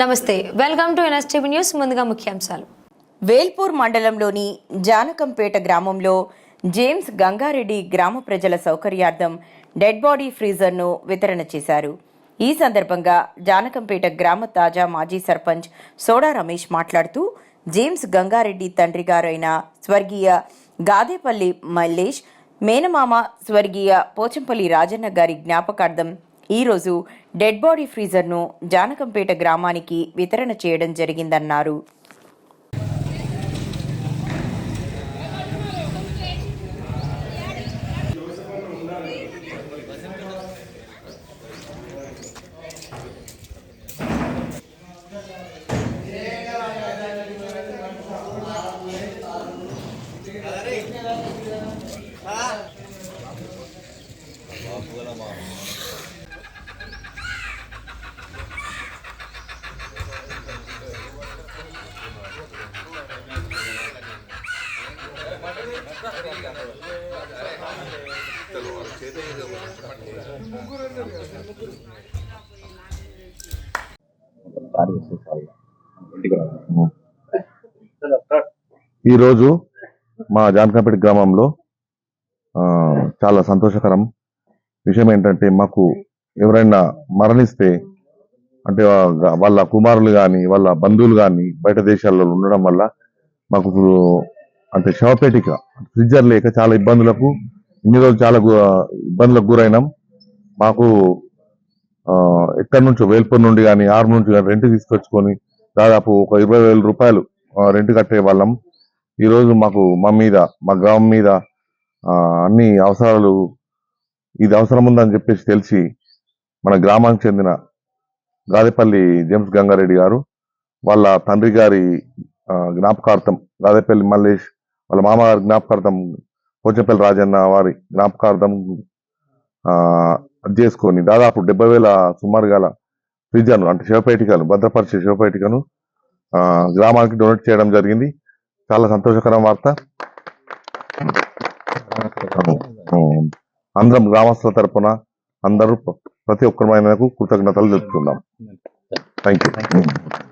నమస్తే welcome to NSTV news ముందుగా ముఖ్యాంశాలు. వేల్పూర్ మండలంలోని జానకంపేట గ్రామంలో జేమ్స్ గంగారెడ్డి గ్రామ ప్రజల సౌకర్యార్థం డెడ్ బాడీ ఫ్రీజర్ను వితరణ చేశారు. ఈ సందర్భంగా జానకంపేట గ్రామ తాజా మాజీ సర్పంచ్ సోడా రమేష్ మాట్లాడుతూ జేమ్స్ గంగారెడ్డి తండ్రి గారైన స్వర్గీయ గాదేపల్లి మల్లేష్ మేనమామ స్వర్గీయ పోచంపల్లి రాజన్న గారి జ్ఞాపకార్థం ఈరోజు డెడ్ బాడీ ఫ్రీజర్ను జానకంపేట గ్రామానికి వితరణ చేయడం జరిగిందన్నారు. ఈరోజు మా జానకంపేట గ్రామంలో చాలా సంతోషకరం విషయం ఏంటంటే మాకు ఎవరైనా మరణిస్తే అంటే వాళ్ళ కుమారులు కానీ వాళ్ళ బంధువులు కానీ బయట దేశాల్లో ఉండడం వల్ల మాకు అంటే శవపేటిక ఫ్రిడ్జర్ లేక చాలా ఇబ్బందులకు ఇన్ని రోజులు చాలా ఇబ్బందులకు గురైనాం. మాకు ఎక్కడి నుంచో వేల్పూర్ నుండి కానీ ఆరు నుంచి కానీ రెంట్ తీసుకొచ్చుకొని దాదాపు ఒక ఇరవై వేల రూపాయలు రెంట్ కట్టే వాళ్ళం. ఈరోజు మాకు మా మీద మా గ్రామం మీద అన్ని అవసరాలు ఇది అవసరం ఉందని చెప్పేసి తెలిసి మన గ్రామానికి చెందిన గాదేపల్లి జేమ్స్ గంగారెడ్డి గారు వాళ్ళ తండ్రి గారి జ్ఞాపకార్థం గాదేపల్లి మల్లేష్ వాళ్ళ మామగారి జ్ఞాపకార్థం పోచంపల్లి రాజన్న వారి జ్ఞాపకార్థం చేసుకొని దాదాపు డెబ్బై వేల సుమారు గల ఫ్రిడ్జర్ను అంటే శివపేటికను భద్రపరిచే శివపేటికను ఆ, గ్రామానికి డొనేట్ చేయడం జరిగింది. చాలా సంతోషకరం వార్త. అందరం గ్రామస్తుల తరపున అందరూ ప్రతి ఒక్కరి కృతజ్ఞతలు తెలుపుతున్నాం. Thank you